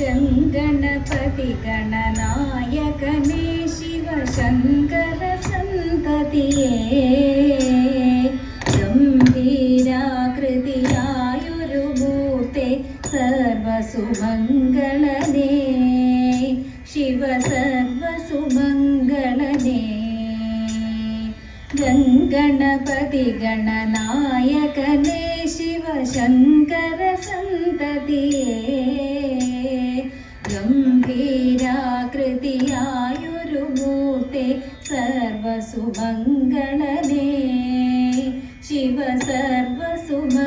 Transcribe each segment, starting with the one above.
गणपति गणनायकने शिवशङ्कर सन्ततिये गम्भीराकृतियायुरुभूते सर्वसुमङ्गलने शिव सर्वसुमङ्गलने गङ्गणपति गणनायकने शिवशङ्कर सन्ततिये ഗംഭീരാകൃതിയായൊരു മൂർത്തി സർവസുമംഗളനേ ശിവ സർവസുമംഗളനേ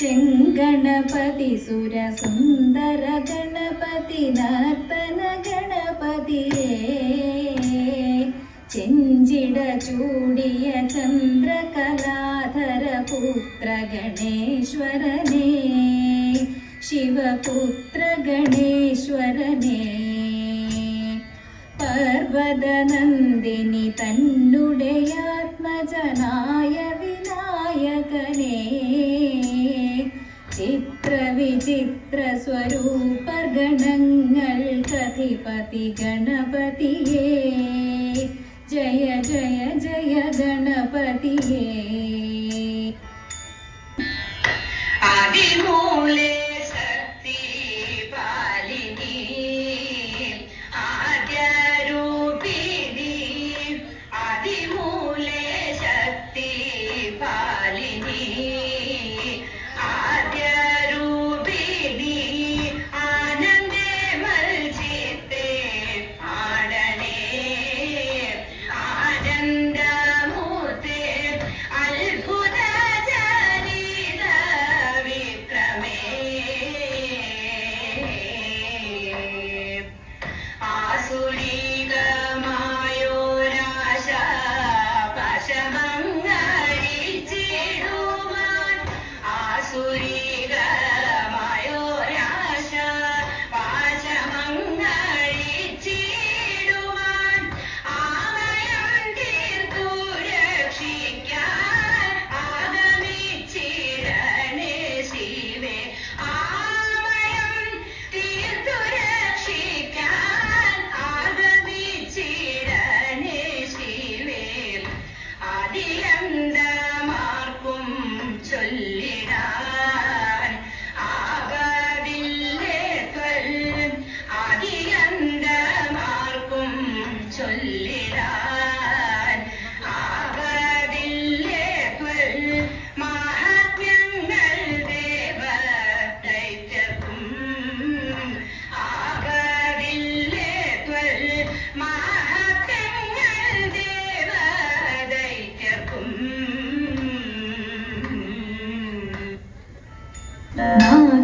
ചെങ്കണപതി സുരസുന്ദര ഗണപതി നർത്തന ഗണപതിയേ ചെഞ്ചിട ചൂടിയ ചന്ദ്രകലാധര പുത്ര ഗണേശ്വരനേ ശിവപുത്ര ഗണേശ്വരനെ പർവതനന്ദിനി തന്നുടെ ആത്മജനായ വിനായകനേ ചിത്രവിചിത്ര കഥിപതി ഗണപതിയേ ജയ ജയ ജയ ഗണപതിയേ.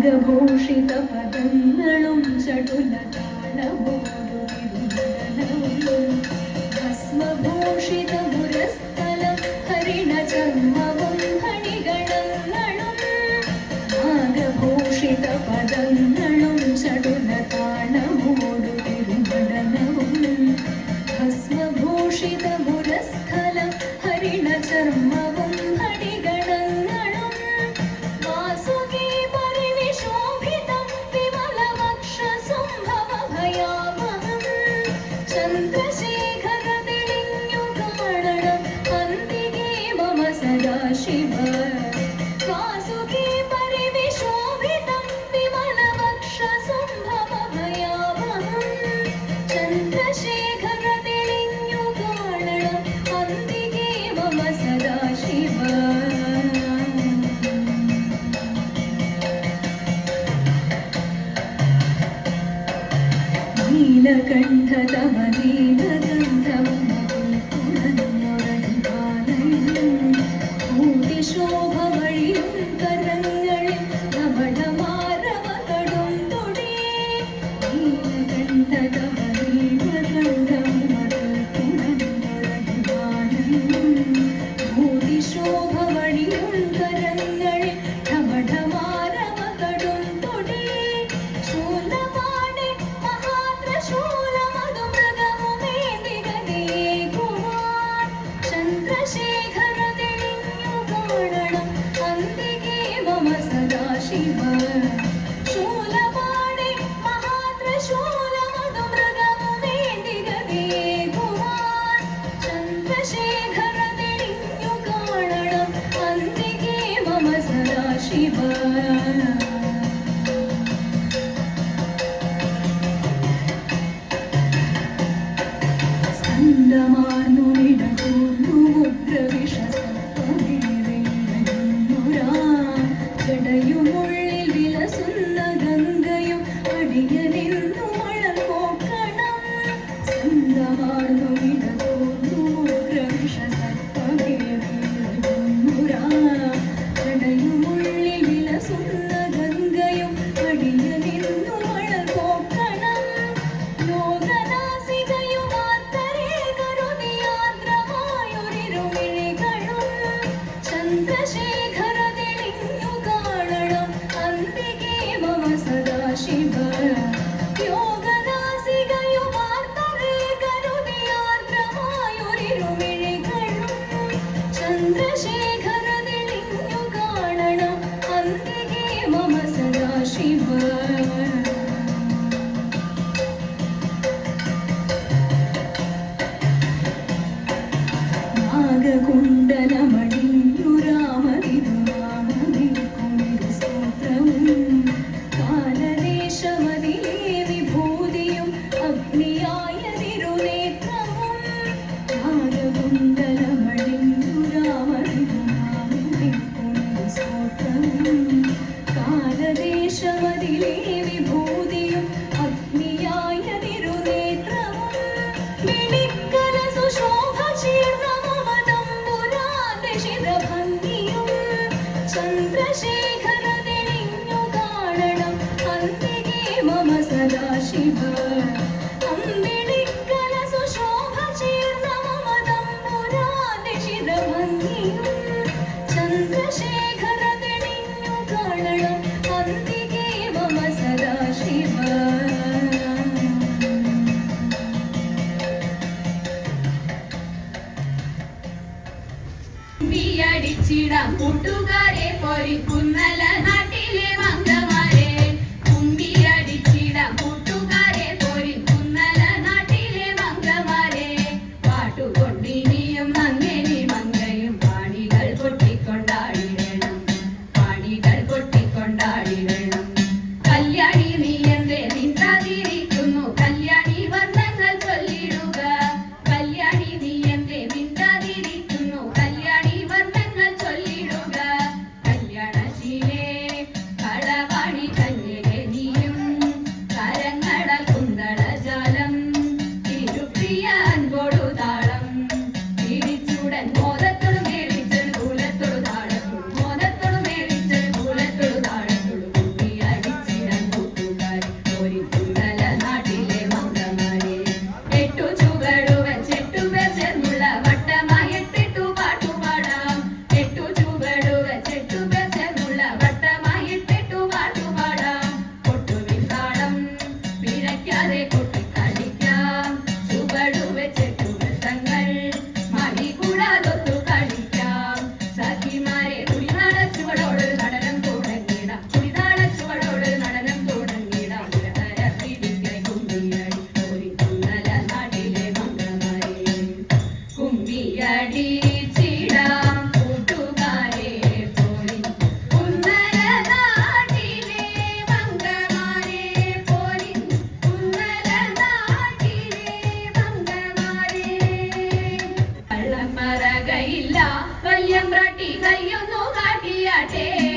നാഗഭൂഷിത പദങ്ങളും ചടുലതാളബോധുവിടും നീലകണ്ഠതമ നന്ദനമ കൂട്ടുകാരെ പൊരിക്കുന്നല്ല നാട്ടിലെ മംഗം Yeah. വകയില്ല വല്യമ്പ്രാട്ടി കയ്യൊന്നു കാട്ടിയാട്ടേ.